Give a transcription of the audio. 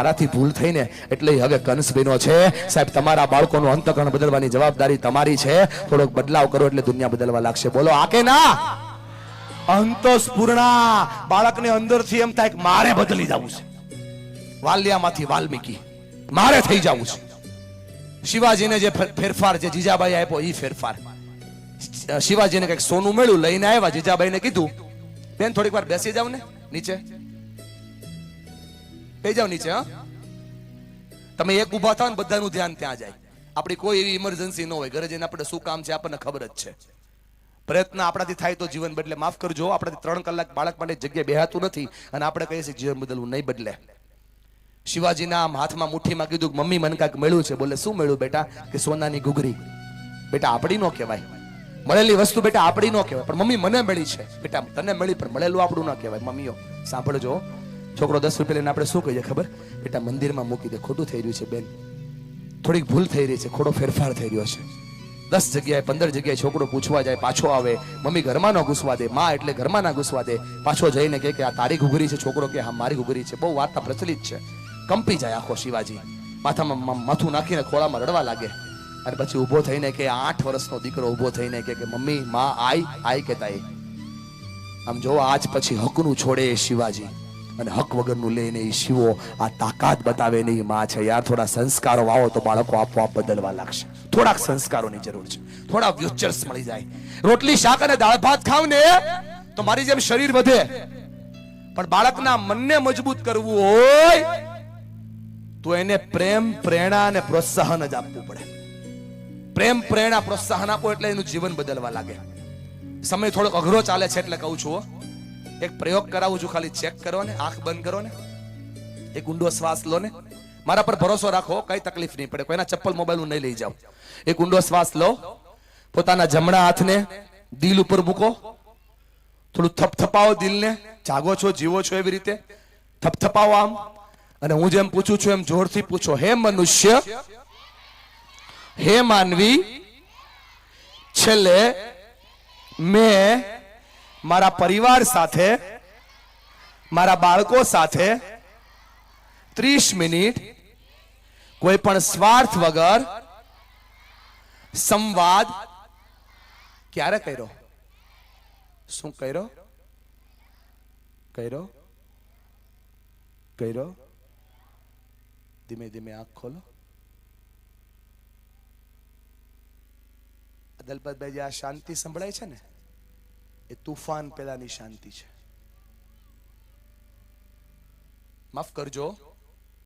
મારાથી ભૂલ થઈને એટલે હવે કંસ છે. સાહેબ, તમારા બાળકોનું અંતકરણ બદલવાની જવાબદારી તમારી છે. થોડોક બદલાવ કરો એટલે દુનિયા બદલવા લાગશે. બોલો, આ કે ના? અંતસ્ફૂર્ણા બાળકને અંદરથી એમ થાય કે મારે બદલી જવું છે. વાલિયામાંથી વાલ્મીકી, મારે થઈ જવું છે. શિવાજીને જે ફેરફાર જે જીજાબાઈ આપ્યો એ ફેરફાર. શિવાજીને કંઈક સોનું મળ્યું, લઈને આવ્યા, જીજાબાઈને કીધું. બેન, થોડીક વાર બેસી જાવ ને, નીચે. જાવ નીચે તમે એક ઊભા થાવ ને બધાનું ધ્યાન ત્યાં જાય. આપણી કોઈ એવી ઇમરજન્સી ન હોય. ઘરે જઈને આપણે શું કામ છે આપણને ખબર જ છે. પ્રયત્ન આપણાથી થાય તો જીવન બદલે. માફ કરજો, આપણાથી ત્રણ કલાક બાળક માટે જગ્યા બેહાતું નથી અને આપણે કહીએ છીએ જીવન બદલવું નહીં બદલે. શિવાજીના આમ હાથમાં મુઠ્ઠીમાં કીધું મમ્મી, મને કાંઈક મળ્યું છે. બોલે, શું મળ્યું બેટા? કે, સોનાની ઘૂઘરી. બેટા, આપણી નો કહેવાય. મળેલી વસ્તુ બેટા, આપણી નો કહેવાય. પણ મમ્મી, મને મળી છે. બેટા, તને મળી, પણ મળેલું આપણું ન કહેવાય. મમ્મીઓ, સાંભળજો. છોકરો દસ રૂપિયા લઈને આપણે શું કહીએ ખબર? બેટા મંદિરમાં મૂકી દે ખોટું થઈ રહ્યું છે બેન. થોડીક ભૂલ થઈ રહી છે ખોટો ફેરફાર થઈ રહ્યો છે. દસ જગ્યાએ, પંદર જગ્યાએ છોકરો પૂછવા જાય, પાછો આવે, મમ્મી ઘરમાં ન ઘૂસવા દે, માં એટલે ઘરમાં ના ઘૂસવા દે. પાછો જઈને કહે કે આ તારી ઘૂઘરી છે, છોકરો કે હા, મારી ઘૂઘરી છે. બહુ વાર્તા પ્રચલિત છે. કંપી જાય આખો શિવાજી. માથામાં માથું નાખીને ખોળામાં રડવા લાગે. અને પછી ઊભો થઈને કે આઠ વર્ષનો દીકરો ઊભો થઈને કે કે, મમ્મી, માં આઈ આઈ કે તાઈ. આમ જો આજ પછી હકનું છોડે શિવાજી. અને હક વગરનું લે નહીં શિવો આ તાકાત બતાવે નહીં માં છે. યાર, થોડા સંસ્કારો વાવો તો બાળકો આપોઆપ બદલવા લાગશે. થોડાક સંસ્કારોની જરૂર છે. થોડા ફ્યુચર્સ મળી જાય. રોટલી, શાક અને દાળ ભાત ખાવ ને તો મારી જેમ શરીર વધે. પણ બાળકના મનને મજબૂત કરવું હોય તો એને પ્રેમ, પ્રેરણા અને પ્રોત્સાહન જ આપવું પડે. પ્રેમ, પ્રેરણા, પ્રોત્સાહન આપો એટલે એનું જીવન બદલવા લાગે. સમય થોડોક અઘરો ચાલે છે એટલે કહું છું. એક પ્રયોગ કરાવું છું, ખાલી ચેક કરો ને આંખ બંધ કરો ને એક ઊંડો શ્વાસ લો ને. મારા પર ભરોસો રાખો, કઈ તકલીફ નહીં પડે, કોઈના ચપ્પલ મોબાઈલ નહીં લઈ જાઉં એક ઊંડો શ્વાસ લો, પોતાના જમણા હાથને દિલ ઉપર મૂકો. થોડું થપથપાવો દિલને, જાગો છો, જીવો છો એવી રીતે. થપથપાવો આમ. અને હું જેમ પૂછું છું, એમ જોરથી પૂછો. હે મનુષ્ય, હે માનવી, છેલ્લે મેં મારા પરિવાર સાથે, મારા બાળકો સાથે ત્રીસ મિનિટ કોઈ પણ સ્વાર્થ વગર સંવાદ ક્યારે કર્યો? શું કર્યો? કર્યો? કર્યો? ધીમે ધીમે આંખ ખોલો. દલપતભાઈ જે આ શાંતિ સંભળાય છે ને? એ તુફાન પેલાની શાંતિ છે માફ કરજો